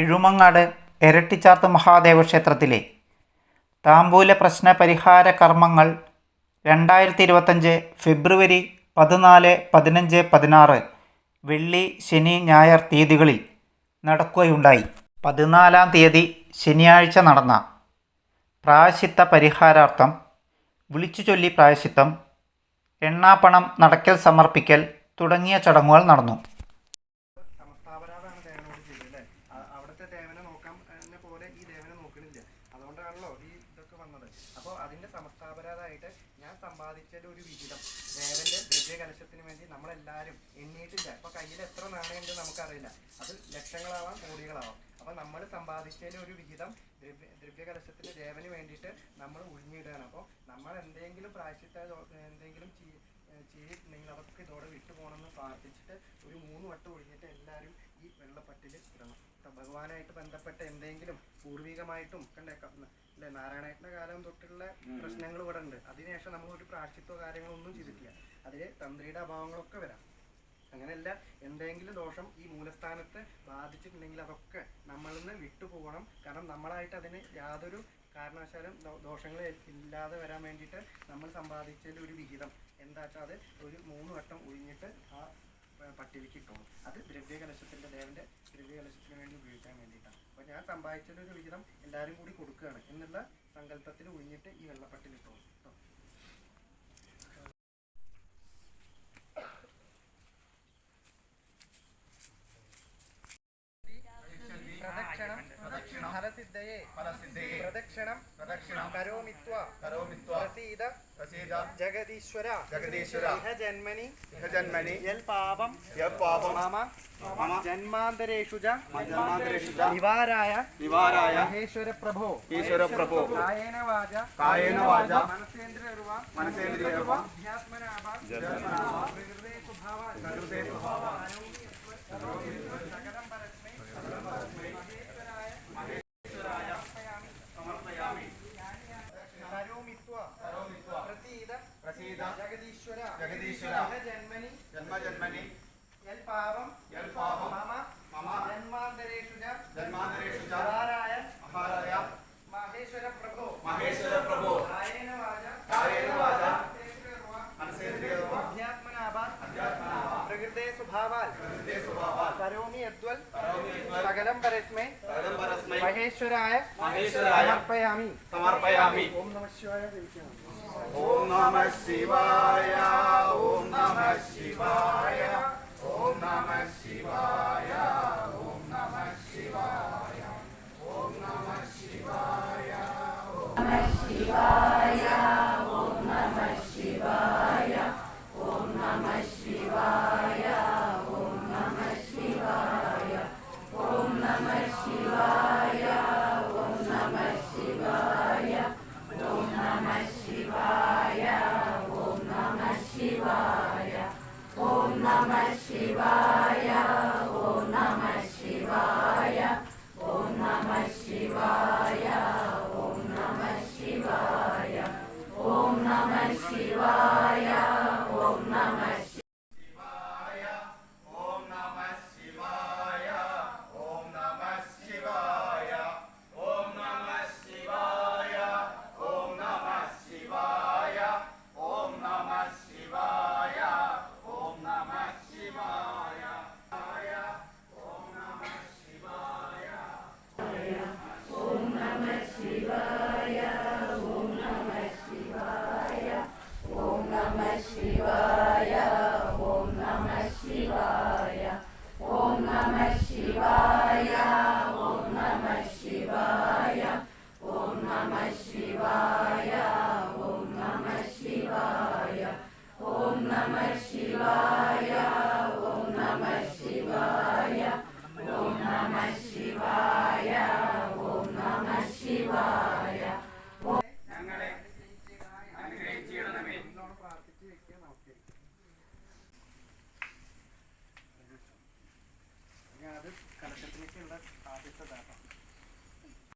എഴുമങ്ങാട് ഇരട്ടിച്ചാർത്ത് മഹാദേവ ക്ഷേത്രത്തിലെ താമ്പൂല പ്രശ്ന പരിഹാര കർമ്മങ്ങൾ രണ്ടായിരത്തി ഇരുപത്തഞ്ച് ഫെബ്രുവരി പതിനാല് പതിനഞ്ച് പതിനാറ് വെള്ളി ശനി ഞായർ തീയതികളിൽ നടക്കുകയുണ്ടായി. പതിനാലാം തീയതി ശനിയാഴ്ച നടന്ന പ്രായശിത്ത പരിഹാരാർത്ഥം വിളിച്ചു ചൊല്ലി പ്രായശിത്തം എണ്ണാപ്പണം നടക്കൽ സമർപ്പിക്കൽ തുടങ്ങിയ ചടങ്ങുകൾ നടന്നു. അതിന്റെ ഞാൻ സമ്പാദിച്ചതിൽ ഒരു വിഹിതം. ദേവന്റെ ദ്രവ്യ കലശത്തിന് വേണ്ടി നമ്മളെല്ലാവരും എണ്ണീട്ടില്ല. ഇപ്പൊ കയ്യിൽ എത്ര നാണയമുണ്ട് നമുക്കറിയില്ല. അത് ലക്ഷങ്ങളാവാം കോടികളാവാം. അപ്പൊ നമ്മൾ സമ്പാദിച്ചതിൽ ഒരു വിഹിതം ദ്രവ്യ കലശത്തിന്റെ ദേവന് വേണ്ടിയിട്ട് നമ്മൾ ഒഴിഞ്ഞിടുകയാണ് അപ്പോൾ നമ്മൾ എന്തെങ്കിലും പ്രായശ്ചിത്ത ദോ- എന്തെങ്കിലും ചെയ്തിട്ടുണ്ടെങ്കിൽ അവർക്ക് ഇതോടെ വിട്ടുപോകണമെന്ന് പ്രാർത്ഥിച്ചിട്ട് ഒരു മൂന്ന് വട്ടം ഒഴിഞ്ഞിട്ട് എല്ലാവരും ഈ വെള്ളപ്പട്ടിൽ ഇടണം. ഭഗവാനായിട്ട് ബന്ധപ്പെട്ട എന്തെങ്കിലും പൂർവികമായിട്ടും കണ്ടേക്കാം അല്ലെ നാരായണേട്ടന്റെ കാലം തൊട്ടുള്ള പ്രശ്നങ്ങൾ ഇവിടെ ഉണ്ട്. അതിനുശേഷം നമ്മൾ ഒരു പ്രാർത്ഥിത്വ കാര്യങ്ങളൊന്നും ചെയ്തിട്ടില്ല. അതിൽ തന്ത്രിയുടെ അഭാവങ്ങളൊക്കെ വരാം. അങ്ങനെയല്ല എന്തെങ്കിലും ദോഷം ഈ മൂലസ്ഥാനത്ത് ബാധിച്ചിട്ടുണ്ടെങ്കിൽ അതൊക്കെ നമ്മളിൽ നിന്ന് വിട്ടുപോകണം. കാരണം നമ്മളായിട്ട് അതിന് യാതൊരു കാരണവശാലും ദോഷങ്ങൾ ഇല്ലാതെ വരാൻ വേണ്ടിയിട്ട് നമ്മൾ സമ്പാദിച്ചതിൽ ഒരു വിഹിതം. എന്താ വെച്ചാൽ അത് ഒരു മൂന്ന് വട്ടം ഒഴിഞ്ഞിട്ട് ആ പട്ടികയ്ക്ക് ഇട്ടോളൂ. അത് ദ്രവ്യകലശത്തിന്റെ ദേവന്റെ ദ്രവ്യകലശത്തിന് വേണ്ടി ഉപയോഗിക്കാൻ വേണ്ടിയിട്ടാണ്. അപ്പോൾ ഞാൻ സമ്പാദിച്ചതിന്റെ ഒരു വിഹിതം എല്ലാവരും കൂടി കൊടുക്കുകയാണ്. എന്നുള്ള സങ്കല്പത്തിൽ ഒഴിഞ്ഞിട്ട് ഈ വെള്ളപ്പട്ടിൽ ഇട്ടോളൂ. കേട്ടോ പ്രദക്ഷിണം ഫലസിദ്ധയേ പ്രദക്ഷിണം കരോമിത്വ പ്രസീദ ജഗദീശ്വര ജഗദീശ്വര. ഇഹ ജന്മനി ഇഹ ജന്മനി യൽ പാപം യത്പാപം പാപം മമ ജന്മാന്തരേഷു ജന്മാന്തരേഷു നിവാരായ നിവാരായ മഹേശ്വര പ്രഭോ ഈശ്വര പ്രഭോ കായേന വാച കായേന വാച മനസേന്ദ്രിയർവ അധ്യാത്മനാഭ പ്രകൃതേ സ്വഭാവാ പ്രകൃതേ സ്വഭാവാ പരസ്മൈ ഇഹ ജന്മനി ജന്മജന്മനി. യൽ പാപം പാപം करोमि यद्वल सकलं परस्मै महेश्वराय समर्पयामि समर्पयामि ओम नमः शिवाय ओम नमः शिवाय ओम नमः शिवाय ओम नमः शिवाय ओम नमः शिवाय ओम नमः शिवाय नमः शिवाय It's a backup.